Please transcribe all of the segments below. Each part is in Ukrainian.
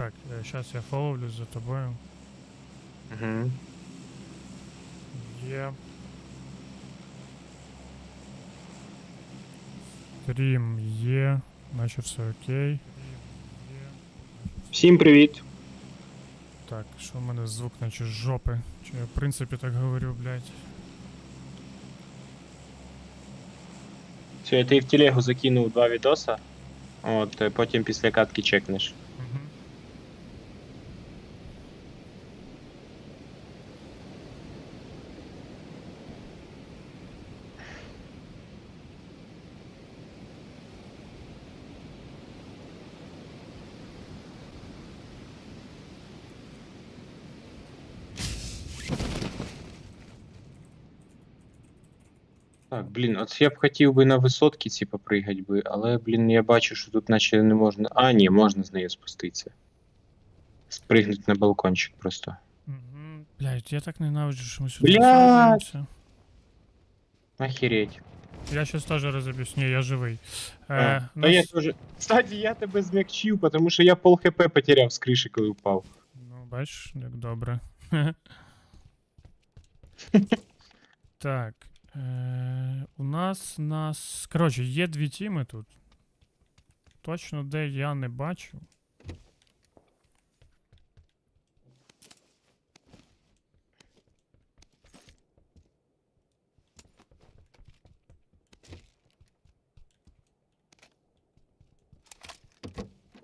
Так, зараз я фоловлю за тобою. Угу. Є. Стрім є, наче все окей. Всім привіт. Так, що в мене звук наче з жопи? Чи я в принципі так говорю, блядь? Все, я тобі в телегу закинув два відоса. От, е, потім після катки чекнеш. Так, блін, от я б хотів би на висотки ці попригать би, але, блін, я бачу, що тут наче не можна. А, ні, можна з нею спуститися. Спригнути на балкончик просто. Угу. Блядь, я так ненавиджу, що ми сюди Блядь! всаджуємося. Охереть. Я щас теж розоб'юсь. Ні, я живий. А, Е, Та я нас- теж. Кстати, я тебе змягчив, тому що я пол хп потеряв з криші, коли впав. Ну, бачиш, як добре. так. Е, у нас нас. Коротше, є дві тіми тут. Точно де я не бачу.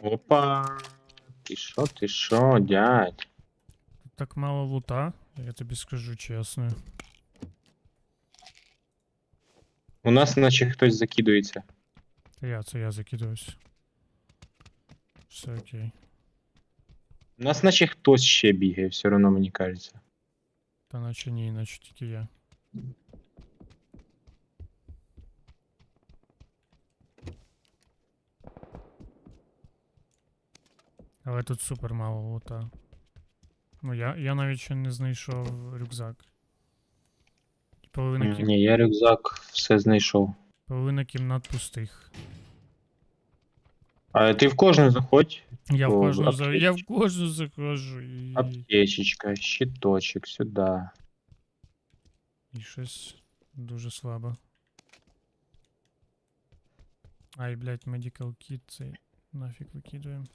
Опа. Ти що, ти що, дядь? Так мало лута, я тобі скажу чесно. У нас наче хтось закидується. Я, це я закидуюсь. Все окей. У нас наче хтось ще бігає, все одно мені кажеться. Та наче ні, наче тільки я. Але тут супер мало лута. Ну, я, я навіть ще не знайшов рюкзак. Половина, кім... Ні, я рюкзак все знайшов. Половина кімнат пустих. А ти в кожну заходь. Я в кожну за... Я в кожну заходжу і... Аптечечка, щиточок, сюди. І щось дуже слабо. Ай, блядь, medical kit цей нафіг викидуємо.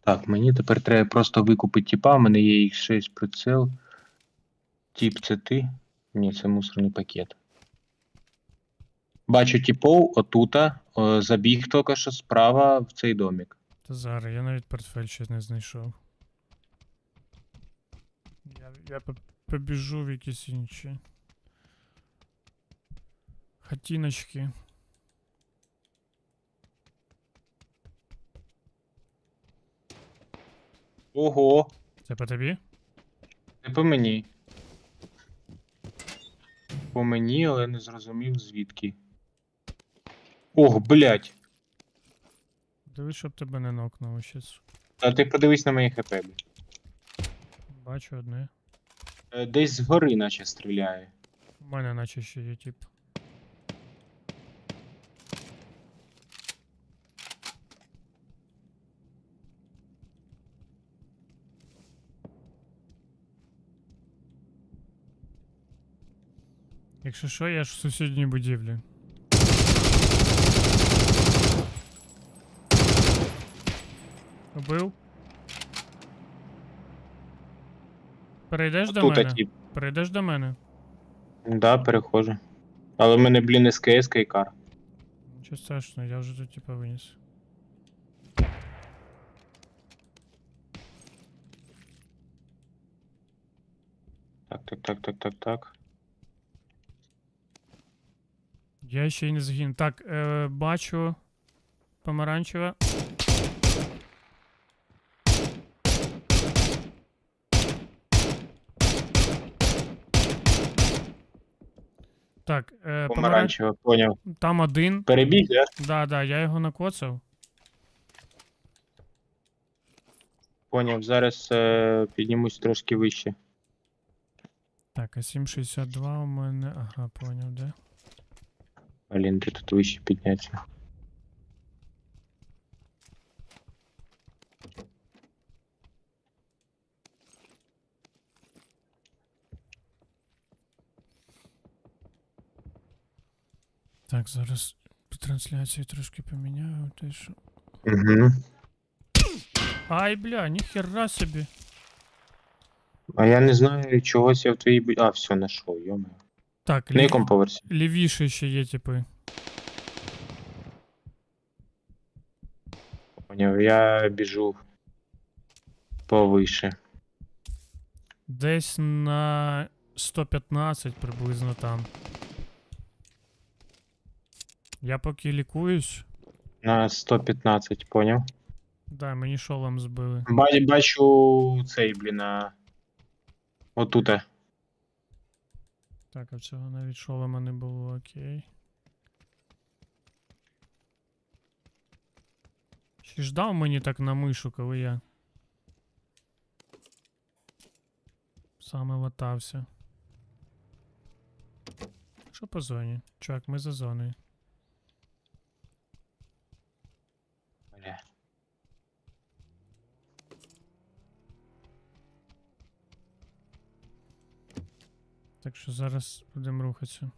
Так, мені тепер треба просто викупити тіпа, у мене є їх 6 прицел. Тіп, це ти? Ні, це мусорний пакет. Бачу типов отута, о, забіг тільки що справа в цей домик. Та зараз, я навіть портфель ще не знайшов. Я, я по- побіжу в якісь інші. Хатіночки. Ого, Це по тобі? це по мені. По мені, але не зрозумів звідки. Ох, блядь. Дивись, щоб тебе не нокнуло щас. А ти подивись на мої хп. блядь. Бачу одне. Е, Десь згори наче стріляє. У мене наче ще є тип. Якщо що, я ж в сусідній будівлі. Убив? Перейдеш до Тут мене? тип. Перейдеш до мене? Да, перехожу. Але в мене, блін, СКС і кар. Нічого страшного, я вже тут типа виніс. Так, так, так, так, так, так. Я ще й не загинув. Так, е, бачу. Помаранчева. Так, е, помаранч... Помаранчево, поняв. там один. Перебіг, да? Да, да, я його накоцав. Поняв. Зараз е, піднімусь трошки вище. Так, а 762 у мене. Ага, поняв, де? Блин, где тут выше поднять? Так, зараз трансляцію трошки поменяю те що. Угу. Ай, бля, нихера себе. А я не знаю чего я в твоїй... А, все, знайшов, йома. Так, На лів... якому поверсі? лівіше ще є, типи. Поняв, я біжу повише. Десь на 115 приблизно там. Я поки лікуюсь. На 115, поняв. Да, мені шолом збили. Ба- Бачу цей, блін, а... Отута. Так, а цього навіть шолома не було, окей. Чи ж дав мені так на мишу, коли я. Саме латався. Що по зоні? Чувак, ми за зоною. Що зараз будемо рухатися.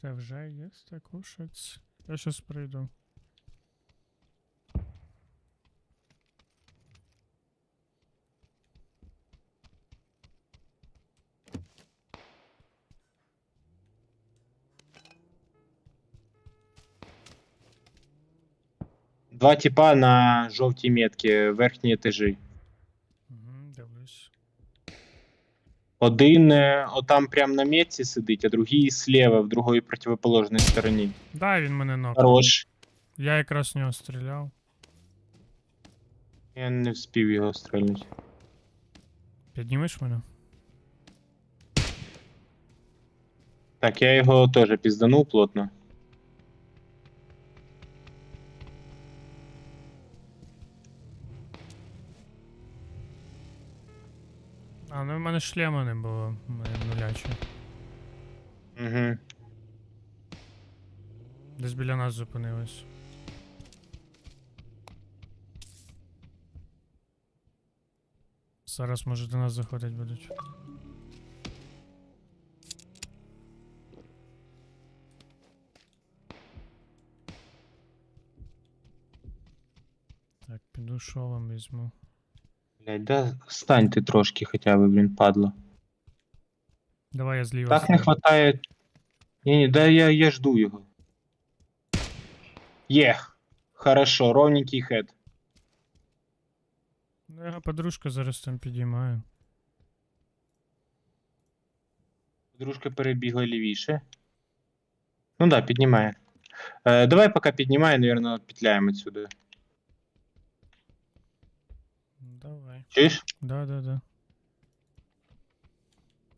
Та вже є також. Я щас прийду. Два типа на жовтій метці, верхні етажі. Угу, дивлюсь. Один е, отам прям на метці сидить, а другий слева, в другої противоположній стороні. Да, він мене ног. Хорош. Я якраз в нього стріляв. Я не вспів його стрельнути. Піднімеш мене? Так, я його теж пізданув плотно. А, ну в мене шлема не було. мене нуляче. Угу. Десь біля нас зупинились. Зараз може до нас заходить будуть. Так, піду шолом візьму. Блять, да стань ти трошки хоча б, блін, падло. Давай я зліва. Так не стану. хватає. Ні, ні, да я, я жду його. Є. Хорошо, ровненький хед. Ну, я подружка зараз там підіймаю. Дружка перебігла лівіше. Ну да, піднімає. Е, давай поки піднімає, наверное, петляємо отсюда. Чуєш? Да, да, да.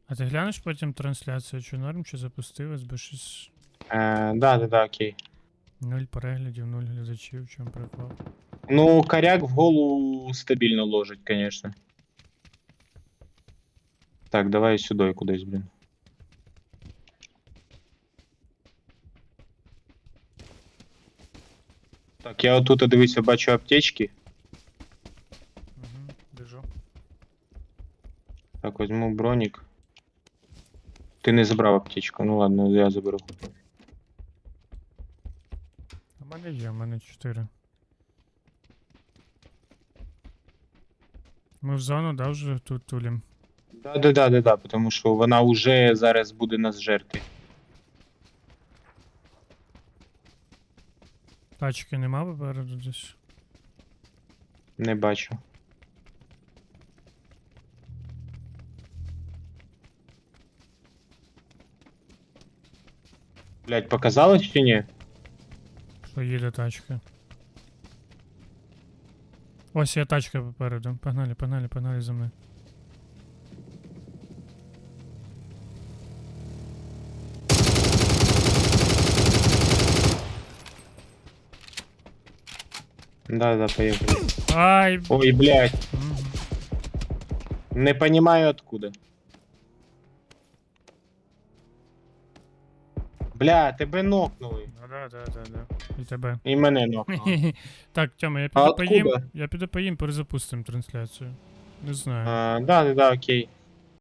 А ти глянеш потім трансляцію, чи норм, чи запустилось, бо щось Е, да, да, да, окей. нуль переглядів, нуль глядачів, в чому прикол. Ну, коряк в голову стабільно ложить, конечно. Так, давай сюди кудись, блін. Так, я отут дивися, бачу аптечки. Біжу. Так, возьму бронік. Ти не забрав аптечку. Ну ладно, я заберу. У мене є, у мене 4. Ми в зону, да, вже тут тулім. Да, да, да, да, да, тому що вона вже зараз буде нас жерти. Тачки нема попереду десь. Не бачу. Блять, показалось чи ні? Що їде тачка. Ось є тачка попереду. Погнали, погнали, погнали за мною. Да, да, поехали. Ай! Ой, блядь, Мгм. не понимаю откуда. Бля, тебе нокнули. Ну да, да, да, да. І тебе. І мене нокнули. так, Тьома, я А поїм. откуда? Я піду поїм, перезапустимо трансляцію. Не знаю. А, да, да, да, окей.